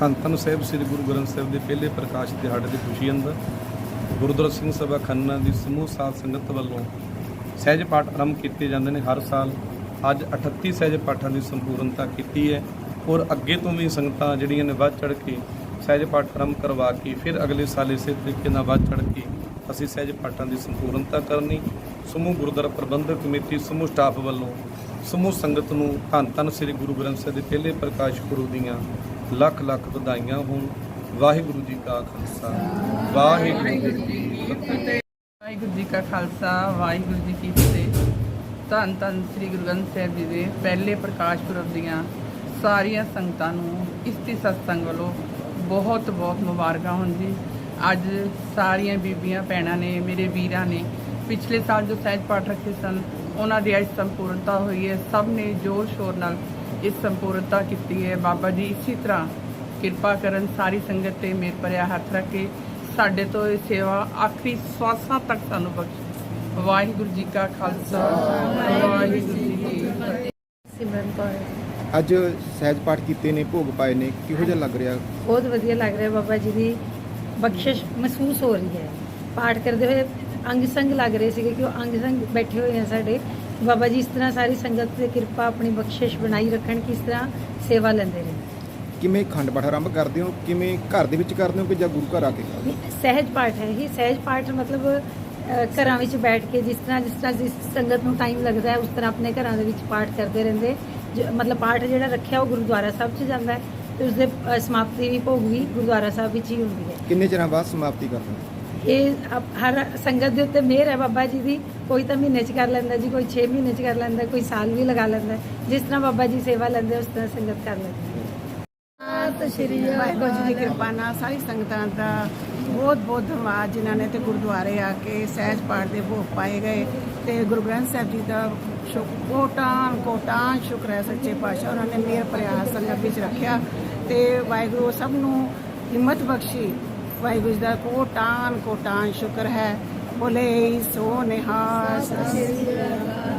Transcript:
ਧੰਨ ਧੰਨ ਸਾਹਿਬ, ਸ੍ਰੀ ਗੁਰੂ ਗ੍ਰੰਥ ਸਾਹਿਬ ਦੇ ਪਹਿਲੇ ਪ੍ਰਕਾਸ਼ ਦਿਹਾੜੇ ਦੀ ਖੁਸ਼ੀ ਅੰਦਰ ਗੁਰਦੁਆਰਾ ਸਿੰਘ ਸਭਾ ਖੰਨਾ ਦੀ ਸਮੂਹ ਸਾਧ ਸੰਗਤ ਵੱਲੋਂ ਸਹਿਜ ਪਾਠ ਆਰੰਭ ਕੀਤੇ ਜਾਂਦੇ ਨੇ। ਹਰ ਸਾਲ ਅੱਜ 38 ਸਹਿਜ ਪਾਠਾਂ ਦੀ ਸੰਪੂਰਨਤਾ ਕੀਤੀ ਹੈ ਔਰ ਅੱਗੇ ਤੋਂ ਵੀ ਸੰਗਤਾਂ ਜਿਹੜੀਆਂ ਨੇ ਵੱਧ ਚੜ ਕੇ ਸਹਿਜ ਪਾਠ ਆਰੰਭ ਕਰਵਾ ਕੇ ਫਿਰ ਅਗਲੇ ਸਾਲ ਇਸੇ ਤਰੀਕੇ ਨਾਲ ਵੱਧ ਚੜ ਕੇ ਅਸੀਂ ਸਹਿਜ ਪਾਠਾਂ ਦੀ ਸੰਪੂਰਨਤਾ ਕਰਨੀ। ਸਮੂਹ ਗੁਰਦੁਆਰਾ ਪ੍ਰਬੰਧਕ ਕਮੇਟੀ, ਸਮੂਹ ਸਟਾਫ ਵੱਲੋਂ ਸਮੂਹ ਸੰਗਤ ਨੂੰ ਧੰਨ ਧੰਨ ਸ੍ਰੀ ਗੁਰੂ ਗ੍ਰੰਥ ਸਾਹਿਬ ਦੇ ਪਹਿਲੇ ਪ੍ਰਕਾਸ਼ ਗੁਰੂ ਦੀਆਂ ਲੱਖ ਲੱਖ ਵਧਾਈਆਂ ਹੋਣ। ਵਾਹਿਗੁਰੂ ਜੀ ਕਾ ਖਾਲਸਾ। ਵਾਹਿਗੁਰੂ ਜੀ ਕੀ ਫਤਿਹ। ਵਾਹਿਗੁਰੂ ਜੀ ਕਾ ਖਾਲਸਾ, ਵਾਹਿਗੁਰੂ ਜੀ ਕੀ ਫਤਿਹ। ਧੰਨ ਧੰਨ ਸ੍ਰੀ ਗੁਰੂ ਗ੍ਰੰਥ ਸਾਹਿਬ ਜੀ ਦੇ ਪਹਿਲੇ ਪ੍ਰਕਾਸ਼ ਪੁਰਬ ਦੀਆਂ ਸਾਰੀਆਂ ਸੰਗਤਾਂ ਨੂੰ ਇਸਤੀ ਸਤਸੰਗ ਵੱਲੋਂ ਬਹੁਤ ਬਹੁਤ ਮੁਬਾਰਕਾਂ ਹੋਣ ਜੀ। ਅੱਜ ਸਾਰੀਆਂ ਬੀਬੀਆਂ, ਭੈਣਾਂ ਨੇ, ਮੇਰੇ ਵੀਰਾਂ ਨੇ, ਪਿਛਲੇ ਸਾਲ ਜੋ ਸਹਿਜ ਪਾਠ ਰੱਖੇ ਸਨ, ਉਹਨਾਂ ਦੀ ਅੱਜ ਸੰਪੂਰਨਤਾ ਹੋਈ ਹੈ। ਸਭ ਨੇ ਜੋਰ ਸ਼ੋਰ ਨਾਲ ਇਸ ਸੰਪੂਰਨਤਾ ਕੀਤੀ ਹੈ। ਬਾਬਾ ਜੀ ਇਸੇ ਤਰ੍ਹਾਂ ਕਿਰਪਾ ਕਰਨ ਸਾਰੀ ਸੰਗਤ ਤੇ ਮੇਰ ਭਰਿਆ ਹੱਥ ਰੱਖ। ਕੇ ਸਾਡੇ ਤੋਂ ਇਹ ਸੇਵਾ ਆਖਰੀ ਸਵਾਸਾਂ ਤੱਕ ਸਾਨੂੰ ਬਖਸ਼ੇ। ਵਾਹਿਗੁਰੂ ਜੀ ਕਾ ਖਾਲਸਾ ਵਾਹਿਗੁਰੂ ਜੀ ਕੀ ਫਤਿਹ। ਸਿਮਰਨ ਕੌਰ। ਅੱਜ ਸਹਿਜ ਪਾਠ ਕੀਤੇ ਨੇ ਭੋਗ ਪਾਏ ਨੇ। ਕਿਹੋ ਜਿਹਾ ਲੱਗ ਰਿਹਾ? ਬਹੁਤ ਵਧੀਆ ਲੱਗ ਰਿਹਾ ਬਾਬਾ ਜੀ ਦੀ ਬਖਸ਼ਿਸ਼ ਮਹਿਸੂਸ ਹੋ ਰਹੀ ਹੈ। ਪਾਠ ਕਰਦੇ ਹੋਏ ਅੰਗ ਸੰਗ ਲੱਗ ਰਹੇ ਸੀਗੇ ਕਿ ਉਹ ਅੰਗ ਸੰਗ ਬੈਠੇ ਹੋਏ ਆ ਸਾਡੇ। ਬਾਬਾ ਜੀ ਇਸ ਤਰ੍ਹਾਂ ਸਾਰੀ ਸੰਗਤ ਤੇ ਕਿਰਪਾ ਆਪਣੀ ਬਖਸ਼ਿਸ਼ ਬਣਾਈ ਰੱਖਣ ਕਿ ਇਸ ਤਰ੍ਹਾਂ ਸੇਵਾ ਲੈਂਦੇ ਰਹੇ ਕਿਵੇਂ ਖੰਡ ਪਾਠ ਆਰੰਭ ਕਰਦੇ ਹੋ? ਕਿਵੇਂ ਘਰ ਦੇ ਵਿੱਚ ਕਰਦੇ ਹੋ ਕਿ ਜਾਂ ਗੁਰੂ ਘਰ ਆ ਕੇ ਕਰਦੇ ਹੋ? ਸਹਿਜ ਪਾਠ ਹੈ ਇਹ। ਸਹਿਜ ਪਾਠ ਮਤਲਬ ਘਰਾਂ ਵਿੱਚ ਬੈਠ ਕੇ ਜਿਸ ਤਰ੍ਹਾਂ ਜਿਸ ਤਰ੍ਹਾਂ ਜਿਸ ਸੰਗਤ ਨੂੰ ਟਾਈਮ ਲੱਗਦਾ ਹੈ ਉਸ ਤਰ੍ਹਾਂ ਆਪਣੇ ਘਰਾਂ ਦੇ ਵਿੱਚ ਪਾਠ ਕਰਦੇ ਰਹਿੰਦੇ। ਮਤਲਬ ਪਾਠ ਜਿਹੜਾ ਰੱਖਿਆ ਉਹ ਗੁਰਦੁਆਰਾ ਸਾਹਿਬ 'ਚ ਜਾਂਦਾ ਹੈ ਤੇ ਉਸ ਦੇ ਸਮਾਪਤੀ ਵੀ ਭੋਗ ਵੀ ਗੁਰਦੁਆਰਾ ਸਾਹਿਬ ਵਿੱਚ ਹੀ ਹੁੰਦੀ ਹੈ। ਕਿੰਨੇ ਚਿਰਾਂ ਬਾਅਦ ਸਮਾਪਤੀ ਕਰਦੇ ਹੋ? ਇਹ ਹਰ ਸੰਗਤ ਦੇ ਉੱਤੇ ਮਿਹਰ ਹੈ ਬਾਬਾ ਜੀ ਦੀ। ਕੋਈ ਤਾਂ ਮਹੀਨੇ 'ਚ ਕਰ ਲੈਂਦਾ ਜੀ ਕੋਈ 6 ਮਹੀਨੇ 'ਚ ਕਰ ਲੈਂਦਾ ਕੋਈ ਸਾਲ ਵੀ ਲਗਾ ਲੈਂਦਾ। ਜਿਸ ਤਰ੍ਹਾਂ ਬਾਬਾ ਜੀ ਸੇਵਾ ਲੈਂਦੇ ਉਸ ਤਰ੍ਹਾਂ ਸੰਗਤ ਕਰ ਲੈਂਦੀ ਹੈ। ਸਤਿ ਸ਼੍ਰੀ ਵਾਹਿਗੁਰੂ ਜੀ ਦੀ ਕਿਰਪਾ ਨਾਲ ਸਾਰੀ ਸੰਗਤਾਂ ਦਾ ਬਹੁਤ ਬਹੁਤ ਧੰਨਵਾਦ ਜਿਨ੍ਹਾਂ ਨੇ ਤੇ ਗੁਰਦੁਆਰੇ ਆ ਕੇ ਸਹਿਜ ਪਾਠ ਦੇ ਭੋਗ ਪਾਏ ਗਏ। ਤੇ ਗੁਰੂ ਗ੍ਰੰਥ ਸਾਹਿਬ ਜੀ ਦਾ ਸ਼ੁਕ- ਕੋਟਾਨ ਕੋਟਾਨ ਸ਼ੁਕਰ ਹੈ ਸੱਚੇ ਪਾਤਸ਼ਾਹ ਉਹਨਾਂ ਨੇ ਮੇਰ ਭਰਿਆ ਸੰਗਤ ਵਿੱਚ ਰੱਖਿਆ। ਤੇ ਵਾਹਿਗੁਰੂ ਸਭ ਨੂੰ ਹਿੰਮਤ ਬਖਸ਼ੀ। ਵਾਹਿਗੁਰੂ ਜੀ ਦਾ ਕੋਟਾਨ ਕੋਟਾਨ ਸ਼ੁਕਰ ਹੈ। ਬੋਲੇ ਸੋ ਨਿਹਾਲ। ਸਤਿ ਸ਼੍ਰੀ ਅਕਾਲ